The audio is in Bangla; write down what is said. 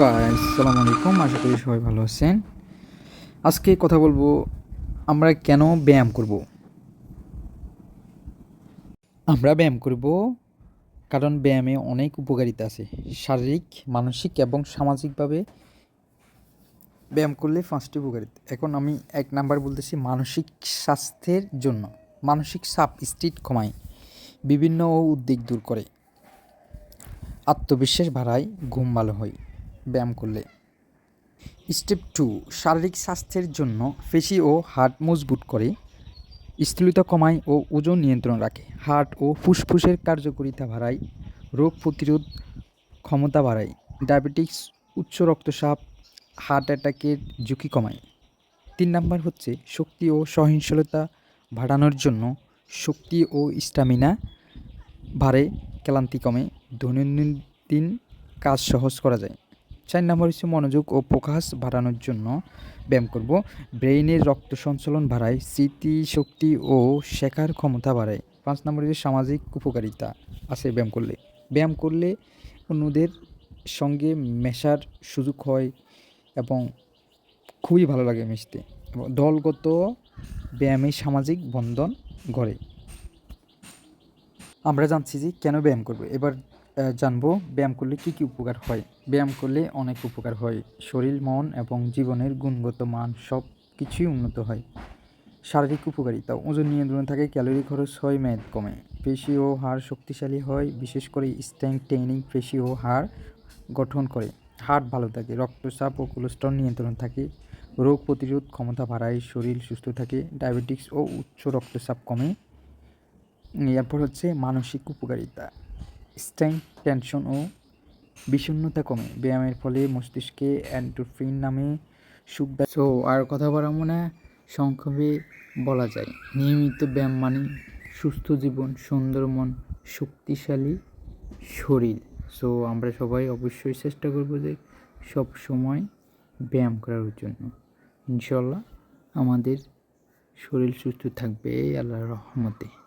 গাইস আলাইকুম আশা করি সবাই ভালো আছেন। আজকে কথা বলব, আমরা কেন ব্যায়াম করব? আমরা ব্যায়াম করব কারণ ব্যায়ামে অনেক উপকারিতা আছে। শারীরিক, মানসিক এবং সামাজিকভাবে ব্যায়াম করলে পাঁচটি উপকারিতা। এখন আমি এক নাম্বার বলতেছি, মানসিক স্বাস্থ্যের জন্য। মানসিক চাপ স্ট্রিট কমায়, বিভিন্ন উদ্বেগ দূর করে। আত্মবিশ্বাস বাড়ায়, ঘুম ভালো হয়। ব্যায়াম করলে। স্টেপ টু, শারীরিক স্বাস্থ্যের জন্য পেশি ও হার্ট মজবুত করে। স্থূলতা কমায় ও ওজন নিয়ন্ত্রণ রাখে। হার্ট ও ফুসফুসের কার্যকারিতা বাড়ায়। রোগ প্রতিরোধ ক্ষমতা বাড়ায়। ডায়াবেটিক্স, উচ্চ রক্তচাপ, হার্ট অ্যাটাকের ঝুঁকি কমায়। তিন নাম্বার হচ্ছে শক্তি ও সহনশীলতা বাড়ানোর জন্য শক্তি ও স্টামিনা বাড়ে। ক্লান্তি কমে। দৈনন্দিন কাজ সহজ করা যায়। চার নম্বর হচ্ছে মনোযোগ ও ফোকাস বাড়ানোর জন্য ব্যায়াম করব। ব্রেইনের রক্ত সঞ্চালন বাড়ায় স্মৃতি শক্তি ও শেখার ক্ষমতা বাড়ায়। পাঁচ নম্বর হচ্ছে সামাজিক উপকারিতা আছে ব্যায়াম করলে। ব্যায়াম করলে অন্যদের সঙ্গে মেশার সুযোগ হয় এবং খুবই ভালো লাগে মিশতে। এবং দলগত ব্যায়ামে সামাজিক বন্ধন গড়ে। আমরা জানছি যে কেন ব্যায়াম করব। এবার জানব ব্যায়াম করলে কী কী উপকার হয়। ব্যায়াম করলে অনেক উপকার হয়। শরীর, মন এবং জীবনের গুণগত মান সব কিছুই উন্নত হয়। শারীরিক উপকারিতা, ওজন নিয়ন্ত্রণে থাকে, ক্যালোরি খরচ হয়, মেদ কমে। পেশি ও হাড় শক্তিশালী হয়, বিশেষ করে স্ট্রেংথ ট্রেনিং, পেশি ও হাড় গঠন করে। হার্ট ভালো থাকে, রক্তচাপ ও কোলেস্ট্রল নিয়ন্ত্রণ থাকে। রোগ প্রতিরোধ ক্ষমতা বাড়ায়, শরীর সুস্থ থাকে ডায়াবেটিক্স ও উচ্চ রক্তচাপ কমে। এরপর হচ্ছে মানসিক উপকারিতা। স্ট্রেংথ, টেনশন ও বিষণ্ণতা কমে। ব্যায়ামের ফলে মস্তিষ্কে অ্যান্টোফিন নামে সুখ সো আর কথা বাড়াবো মনে সংক্ষেপে বলা যায়। নিয়মিত ব্যায়াম মানে সুস্থ জীবন, সুন্দর মন, শক্তিশালী শরীর। সো আমরা সবাই অবশ্যই চেষ্টা করব যে সব সময় ব্যায়াম করার জন্য। ইনশাল্লাহ আমাদের শরীর সুস্থ থাকবে, আল্লাহর রহমতে।